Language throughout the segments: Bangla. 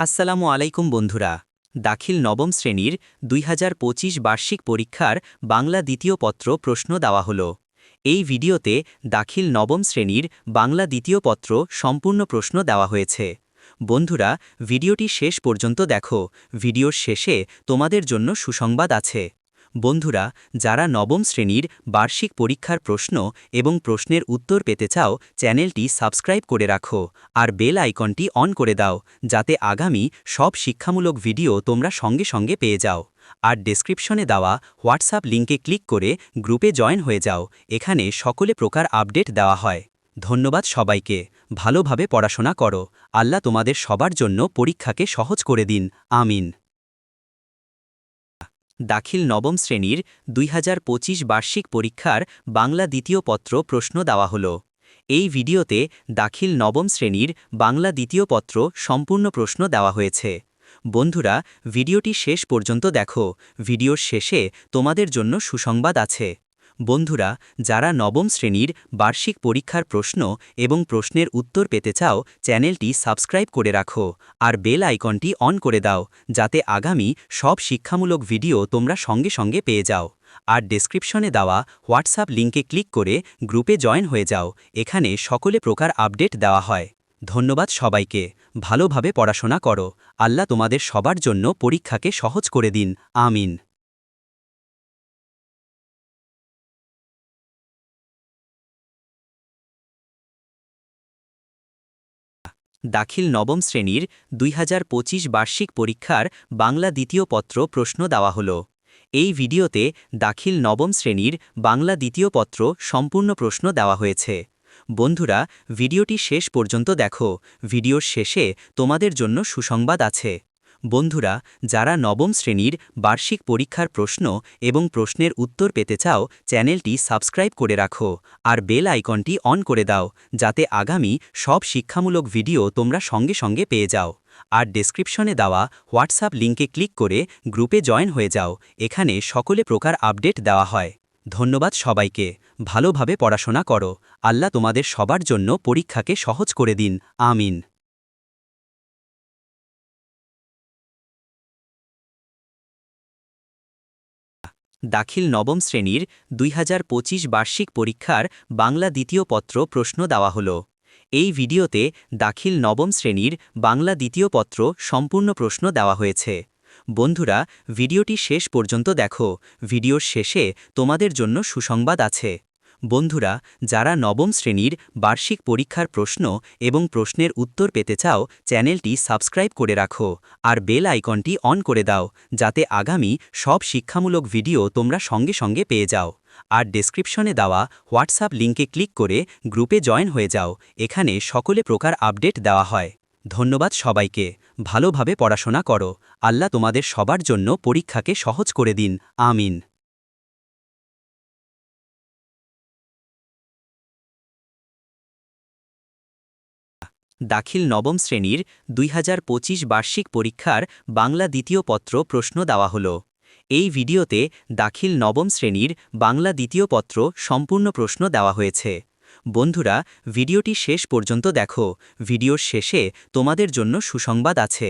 আসসালামু আলাইকুম বন্ধুরা। দাখিল নবম শ্রেণির দুই হাজার পঁচিশ বার্ষিক পরীক্ষার বাংলা দ্বিতীয় পত্র প্রশ্ন দেওয়া হল। এই ভিডিওতে দাখিল নবম শ্রেণির বাংলা দ্বিতীয় পত্র সম্পূর্ণ প্রশ্ন দেওয়া হয়েছে। বন্ধুরা, ভিডিওটি শেষ পর্যন্ত দেখো। ভিডিওর শেষে তোমাদের জন্য সুসংবাদ আছে। বন্ধুরা, যারা নবম শ্রেণির বার্ষিক পরীক্ষার প্রশ্ন এবং প্রশ্নের উত্তর পেতে চাও, চ্যানেলটি সাবস্ক্রাইব করে রাখো আর বেল আইকনটি অন করে দাও, যাতে আগামী সব শিক্ষামূলক ভিডিও তোমরা সঙ্গে সঙ্গে পেয়ে যাও। আর ডেসক্রিপশনে দেওয়া হোয়াটসঅ্যাপ লিঙ্কে ক্লিক করে গ্রুপে জয়েন হয়ে যাও, এখানে সকলে প্রকার আপডেট দেওয়া হয়। ধন্যবাদ সবাইকে, ভালোভাবে পড়াশোনা করো, আল্লাহ তোমাদের সবার জন্য পরীক্ষাকে সহজ করে দিন, আমিন। দাখিল নবম শ্রেণির দুই হাজার পঁচিশ বার্ষিক পরীক্ষার বাংলা দ্বিতীয় পত্র প্রশ্ন দেওয়া হল। এই ভিডিওতে দাখিল নবম শ্রেণির বাংলা দ্বিতীয় পত্র সম্পূর্ণ প্রশ্ন দেওয়া হয়েছে। বন্ধুরা, ভিডিওটি শেষ পর্যন্ত দেখো। ভিডিওর শেষে তোমাদের জন্য সুসংবাদ আছে। বন্ধুরা, যারা নবম শ্রেণির বার্ষিক পরীক্ষার প্রশ্ন এবং প্রশ্নের উত্তর পেতে চাও, চ্যানেলটি সাবস্ক্রাইব করে রাখো আর বেল আইকনটি অন করে দাও, যাতে আগামী সব শিক্ষামূলক ভিডিও তোমরা সঙ্গে সঙ্গে পেয়ে যাও। আর ডেসক্রিপশনে দেওয়া হোয়াটসঅ্যাপ লিঙ্কে ক্লিক করে গ্রুপে জয়েন হয়ে যাও, এখানে সকলে প্রকার আপডেট দেওয়া হয়। ধন্যবাদ সবাইকে, ভালোভাবে পড়াশোনা করো, আল্লাহ তোমাদের সবার জন্য পরীক্ষাকে সহজ করে দিন, আমিন। দাখিল নবম শ্রেণির দুই হাজার পঁচিশ বার্ষিক পরীক্ষার বাংলা দ্বিতীয় পত্র প্রশ্ন দেওয়া হল। এই ভিডিওতে দাখিল নবম শ্রেণির বাংলা দ্বিতীয় পত্র সম্পূর্ণ প্রশ্ন দেওয়া হয়েছে। বন্ধুরা, ভিডিওটি শেষ পর্যন্ত দেখো। ভিডিওর শেষে তোমাদের জন্য সুসংবাদ আছে। বন্ধুরা, যারা নবম শ্রেণির বার্ষিক পরীক্ষার প্রশ্ন এবং প্রশ্নের উত্তর পেতে চাও, চ্যানেলটি সাবস্ক্রাইব করে রাখো আর বেল আইকনটি অন করে দাও, যাতে আগামী সব শিক্ষামূলক ভিডিও তোমরা সঙ্গে সঙ্গে পেয়ে যাও। আর ডেসক্রিপশনে দেওয়া হোয়াটসঅ্যাপ লিঙ্কে ক্লিক করে গ্রুপে জয়েন হয়ে যাও, এখানে সকলে প্রকার আপডেট দেওয়া হয়। ধন্যবাদ সবাইকে, ভালোভাবে পড়াশোনা করো, আল্লাহ তোমাদের সবার জন্য পরীক্ষাকে সহজ করে দিন, আমিন। দাখিল নবম শ্রেণির দুই হাজার পঁচিশ বার্ষিক পরীক্ষার বাংলা দ্বিতীয় পত্র প্রশ্ন দেওয়া হল। এই ভিডিওতে দাখিল নবম শ্রেণির বাংলা দ্বিতীয় পত্র সম্পূর্ণ প্রশ্ন দেওয়া হয়েছে। বন্ধুরা, ভিডিওটি শেষ পর্যন্ত দেখো। ভিডিওর শেষে তোমাদের জন্য সুসংবাদ আছে। বন্ধুরা, যারা নবম শ্রেণির বার্ষিক পরীক্ষার প্রশ্ন এবং প্রশ্নের উত্তর পেতে চাও, চ্যানেলটি সাবস্ক্রাইব করে রাখো আর বেল আইকনটি অন করে দাও, যাতে আগামী সব শিক্ষামূলক ভিডিও তোমরা সঙ্গে সঙ্গে পেয়ে যাও। আর ডেসক্রিপশনে দেওয়া হোয়াটসঅ্যাপ লিঙ্কে ক্লিক করে গ্রুপে জয়েন হয়ে যাও, এখানে সকলে প্রকার আপডেট দেওয়া হয়। ধন্যবাদ সবাইকে, ভালোভাবে পড়াশোনা করো, আল্লাহ তোমাদের সবার জন্য পরীক্ষাকে সহজ করে দিন, আমিন। দাখিল নবম শ্রেণির দুই হাজার পঁচিশ বার্ষিক পরীক্ষার বাংলা দ্বিতীয় পত্র প্রশ্ন দেওয়া হল। এই ভিডিওতে দাখিল নবম শ্রেণির বাংলা দ্বিতীয় পত্র সম্পূর্ণ প্রশ্ন দেওয়া হয়েছে। বন্ধুরা, ভিডিওটি শেষ পর্যন্ত দেখো। ভিডিওর শেষে তোমাদের জন্য সুসংবাদ আছে।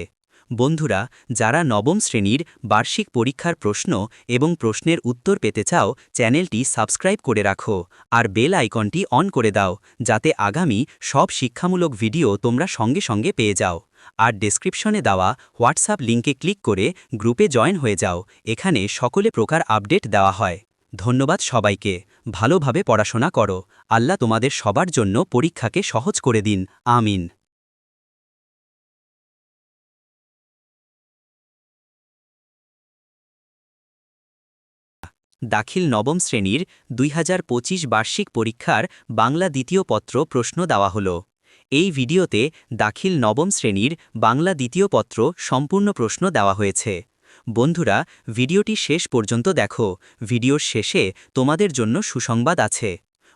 বন্ধুরা, যারা নবম শ্রেণির বার্ষিক পরীক্ষার প্রশ্ন এবং প্রশ্নের উত্তর পেতে চাও, চ্যানেলটি সাবস্ক্রাইব করে রাখো আর বেল আইকনটি অন করে দাও, যাতে আগামী সব শিক্ষামূলক ভিডিও তোমরা সঙ্গে সঙ্গে পেয়ে যাও। আর ডেসক্রিপশনে দেওয়া হোয়াটসঅ্যাপ লিঙ্কে ক্লিক করে গ্রুপে জয়েন হয়ে যাও, এখানে সকলে প্রকার আপডেট দেওয়া হয়। ধন্যবাদ সবাইকে, ভালোভাবে পড়াশোনা করো, আল্লাহ তোমাদের সবার জন্য পরীক্ষাকে সহজ করে দিন, আমিন। দাখিল নবম শ্রেণির দুই হাজার পঁচিশ বার্ষিক পরীক্ষার বাংলা দ্বিতীয় পত্র প্রশ্ন দেওয়া হল। এই ভিডিওতে দাখিল নবম শ্রেণির বাংলা দ্বিতীয় পত্র সম্পূর্ণ প্রশ্ন দেওয়া হয়েছে। বন্ধুরা, ভিডিওটি শেষ পর্যন্ত দেখো। ভিডিওর শেষে তোমাদের জন্য সুসংবাদ আছে।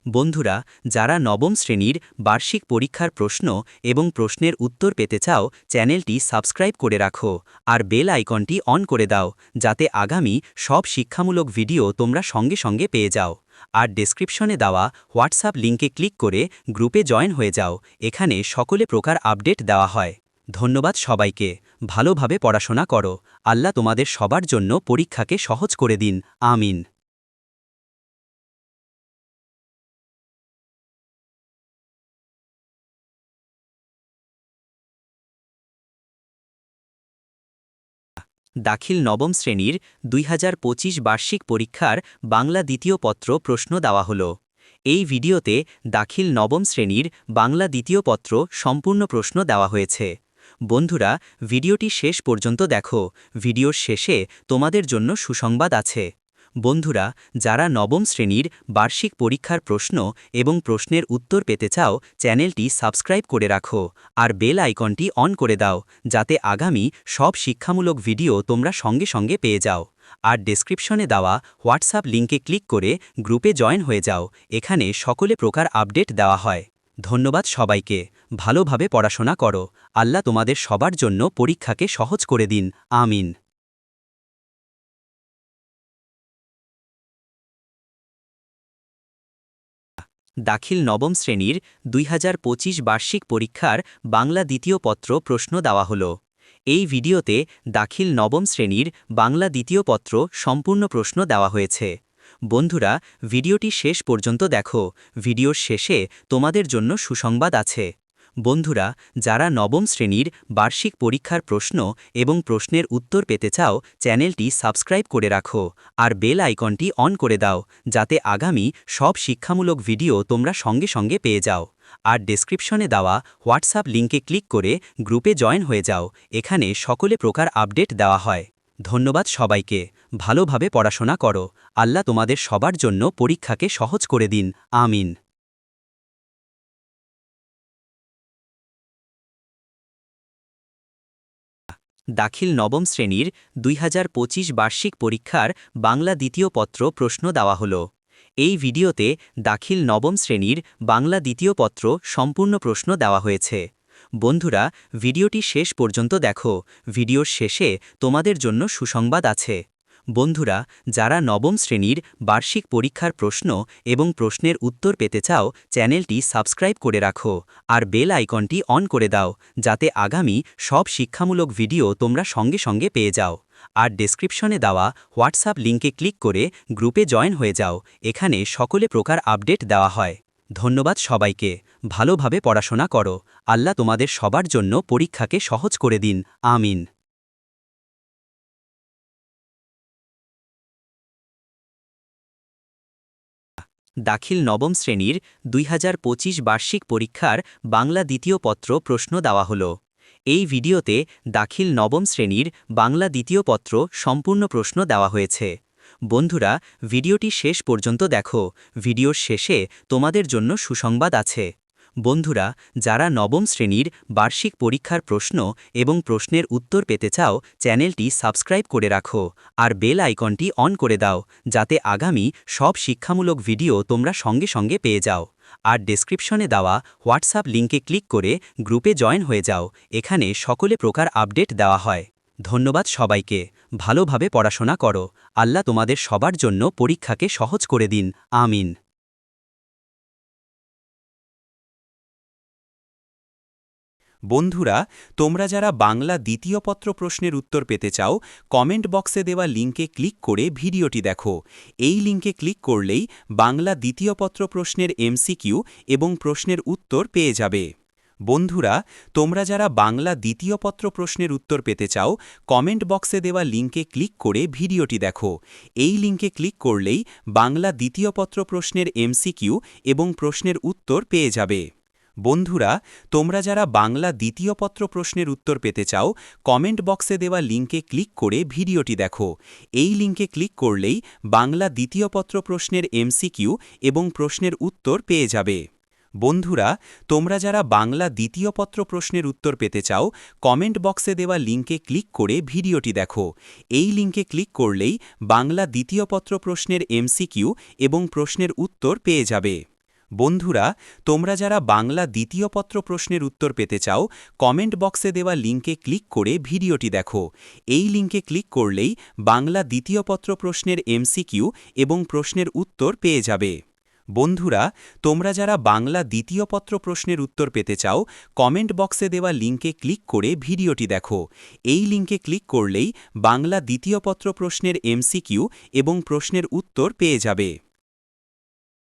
বন্ধুরা, যারা নবম শ্রেণির বার্ষিক পরীক্ষার প্রশ্ন এবং প্রশ্নের উত্তর পেতে চাও, চ্যানেলটি সাবস্ক্রাইব করে রাখো আর বেল আইকনটি অন করে দাও, যাতে আগামী সব শিক্ষামূলক ভিডিও তোমরা সঙ্গে সঙ্গে পেয়ে যাও। আর ডেসক্রিপশনে দেওয়া হোয়াটসঅ্যাপ লিঙ্কে ক্লিক করে গ্রুপে জয়েন হয়ে যাও, এখানে সকলে প্রকার আপডেট দেওয়া হয়। ধন্যবাদ সবাইকে, ভালোভাবে পড়াশোনা করো, আল্লাহ তোমাদের সবার জন্য পরীক্ষাকে সহজ করে দিন, আমিন। দাখিল নবম শ্রেণির দুই হাজার পঁচিশ বার্ষিক পরীক্ষার বাংলা দ্বিতীয় পত্র প্রশ্ন দেওয়া হল। এই ভিডিওতে দাখিল নবম শ্রেণির বাংলা দ্বিতীয় পত্র সম্পূর্ণ প্রশ্ন দেওয়া হয়েছে। বন্ধুরা, ভিডিওটি শেষ পর্যন্ত দেখো। ভিডিওর শেষে তোমাদের জন্য সুসংবাদ আছে। বন্ধুরা, যারা নবম শ্রেণির বার্ষিক পরীক্ষার প্রশ্ন এবং প্রশ্নের উত্তর পেতে চাও, চ্যানেলটি সাবস্ক্রাইব করে রাখো আর বেল আইকনটি অন করে দাও, যাতে আগামী সব শিক্ষামূলক ভিডিও তোমরা সঙ্গে সঙ্গে পেয়ে যাও। আর ডেসক্রিপশনে দেওয়া হোয়াটসঅ্যাপ লিঙ্কে ক্লিক করে গ্রুপে জয়েন হয়ে যাও, এখানে সকলে প্রকার আপডেট দেওয়া হয়। ধন্যবাদ সবাইকে। ভালোভাবে পড়াশোনা করো। আল্লাহ তোমাদের সবার জন্য পরীক্ষাকে সহজ করে দিন। আমিন। দাখিল নবম শ্রেণির দুই হাজার পঁচিশ বার্ষিক পরীক্ষার বাংলা দ্বিতীয় পত্র প্রশ্ন দেওয়া হল। এই ভিডিওতে দাখিল নবম শ্রেণির বাংলা দ্বিতীয় পত্র সম্পূর্ণ প্রশ্ন দেওয়া হয়েছে। বন্ধুরা, ভিডিওটি শেষ পর্যন্ত দেখো। ভিডিওর শেষে তোমাদের জন্য সুসংবাদ আছে। বন্ধুরা, যারা নবম শ্রেণির বার্ষিক পরীক্ষার প্রশ্ন এবং প্রশ্নের উত্তর পেতে চাও, চ্যানেলটি সাবস্ক্রাইব করে রাখো আর বেল আইকনটি অন করে দাও, যাতে আগামী সব শিক্ষামূলক ভিডিও তোমরা সঙ্গে সঙ্গে পেয়ে যাও। আর ডেসক্রিপশনে দেওয়া হোয়াটসঅ্যাপ লিঙ্কে ক্লিক করে গ্রুপে জয়েন হয়ে যাও, এখানে সকলে প্রকার আপডেট দেওয়া হয়। ধন্যবাদ সবাইকে, ভালোভাবে পড়াশোনা করো, আল্লাহ তোমাদের সবার জন্য পরীক্ষাকে সহজ করে দিন, আমিন। দাখিল নবম শ্রেণির দুই হাজার পঁচিশ বার্ষিক পরীক্ষার বাংলা দ্বিতীয় পত্র প্রশ্ন দেওয়া হল। এই ভিডিওতে দাখিল নবম শ্রেণির বাংলা দ্বিতীয় পত্র সম্পূর্ণ প্রশ্ন দেওয়া হয়েছে। বন্ধুরা, ভিডিওটি শেষ পর্যন্ত দেখো। ভিডিওর শেষে তোমাদের জন্য সুসংবাদ আছে। বন্ধুরা, যারা নবম শ্রেণির বার্ষিক পরীক্ষার প্রশ্ন এবং প্রশ্নের উত্তর পেতে চাও, চ্যানেলটি সাবস্ক্রাইব করে রাখো আর বেল আইকনটি অন করে দাও, যাতে আগামী সব শিক্ষামূলক ভিডিও তোমরা সঙ্গে সঙ্গে পেয়ে যাও। আর ডেসক্রিপশনে দেওয়া হোয়াটসঅ্যাপ লিঙ্কে ক্লিক করে গ্রুপে জয়েন হয়ে যাও, এখানে সকলে প্রকার আপডেট দেওয়া হয়। ধন্যবাদ সবাইকে, ভালোভাবে পড়াশোনা করো, আল্লাহ তোমাদের সবার জন্য পরীক্ষাকে সহজ করে দিন, আমিন। দাখিল নবম শ্রেণির দুই হাজার পঁচিশ বার্ষিক পরীক্ষার বাংলা দ্বিতীয় পত্র প্রশ্ন দেওয়া হল। এই ভিডিওতে দাখিল নবম শ্রেণির বাংলা দ্বিতীয় পত্র সম্পূর্ণ প্রশ্ন দেওয়া হয়েছে। বন্ধুরা, ভিডিওটি শেষ পর্যন্ত দেখো। ভিডিওর শেষে তোমাদের জন্য সুসংবাদ আছে। বন্ধুরা, যারা নবম শ্রেণির বার্ষিক পরীক্ষার প্রশ্ন এবং প্রশ্নের উত্তর পেতে চাও, চ্যানেলটি সাবস্ক্রাইব করে রাখো আর বেল আইকনটি অন করে দাও, যাতে আগামী সব শিক্ষামূলক ভিডিও তোমরা সঙ্গে সঙ্গে পেয়ে যাও। আর ডেসক্রিপশনে দেওয়া হোয়াটসঅ্যাপ লিঙ্কে ক্লিক করে গ্রুপে জয়েন হয়ে যাও, এখানে সকলে প্রকার আপডেট দেওয়া হয়। ধন্যবাদ সবাইকে, ভালোভাবে পড়াশোনা করো, আল্লাহ তোমাদের সবার জন্য পরীক্ষাকে সহজ করে দিন, আমিন। বন্ধুরা, তোমরা যারা বাংলা দ্বিতীয় পত্র প্রশ্নের উত্তর পেতে চাও কমেন্ট বক্সে দেওয়া লিঙ্কে ক্লিক করে ভিডিওটি দেখো। এই লিঙ্কে ক্লিক করলেই বাংলা দ্বিতীয় পত্র প্রশ্নের এমসিকিউ এবং প্রশ্নের উত্তর পেয়ে যাবে। বন্ধুরা, তোমরা যারা বাংলা দ্বিতীয় পত্র প্রশ্নের উত্তর পেতে চাও কমেন্ট বক্সে দেওয়া লিঙ্কে ক্লিক করে ভিডিওটি দেখো। এই লিঙ্কে ক্লিক করলেই বাংলা দ্বিতীয় পত্র প্রশ্নের এমসিকিউ এবং প্রশ্নের উত্তর পেয়ে যাবে। বন্ধুরা, তোমরা যারা বাংলা দ্বিতীয় পত্র প্রশ্নের উত্তর পেতে চাও কমেন্ট বক্সে দেওয়া লিঙ্কে ক্লিক করে ভিডিওটি দেখো। এই লিঙ্কে ক্লিক করলেই বাংলা দ্বিতীয় পত্র প্রশ্নের এমসিকিউ এবং প্রশ্নের উত্তর পেয়ে যাবে। বন্ধুরা, তোমরা যারা বাংলা দ্বিতীয় পত্র প্রশ্নের উত্তর পেতে চাও কমেন্ট বক্সে দেওয়া লিঙ্কে ক্লিক করে ভিডিওটি দেখো। এই লিঙ্কে ক্লিক করলেই বাংলা দ্বিতীয় পত্র প্রশ্নের এমসিকিউ এবং প্রশ্নের উত্তর পেয়ে যাবে। বন্ধুরা, তোমরা যারা বাংলা দ্বিতীয় পত্র প্রশ্নের উত্তর পেতে চাও কমেন্ট বক্সে দেওয়া লিঙ্কে ক্লিক করে ভিডিওটি দেখো। এই লিঙ্কে ক্লিক করলেই বাংলা দ্বিতীয় পত্র প্রশ্নের এমসিকিউ এবং প্রশ্নের উত্তর পেয়ে যাবে। বন্ধুরা, তোমরা যারা বাংলা দ্বিতীয় পত্র প্রশ্নের উত্তর পেতে চাও কমেন্ট বক্সে দেওয়া লিঙ্কে ক্লিক করে ভিডিওটি দেখো। এই লিঙ্কে ক্লিক করলেই বাংলা দ্বিতীয় পত্র প্রশ্নের এমসিকিউ এবং প্রশ্নের উত্তর পেয়ে যাবে।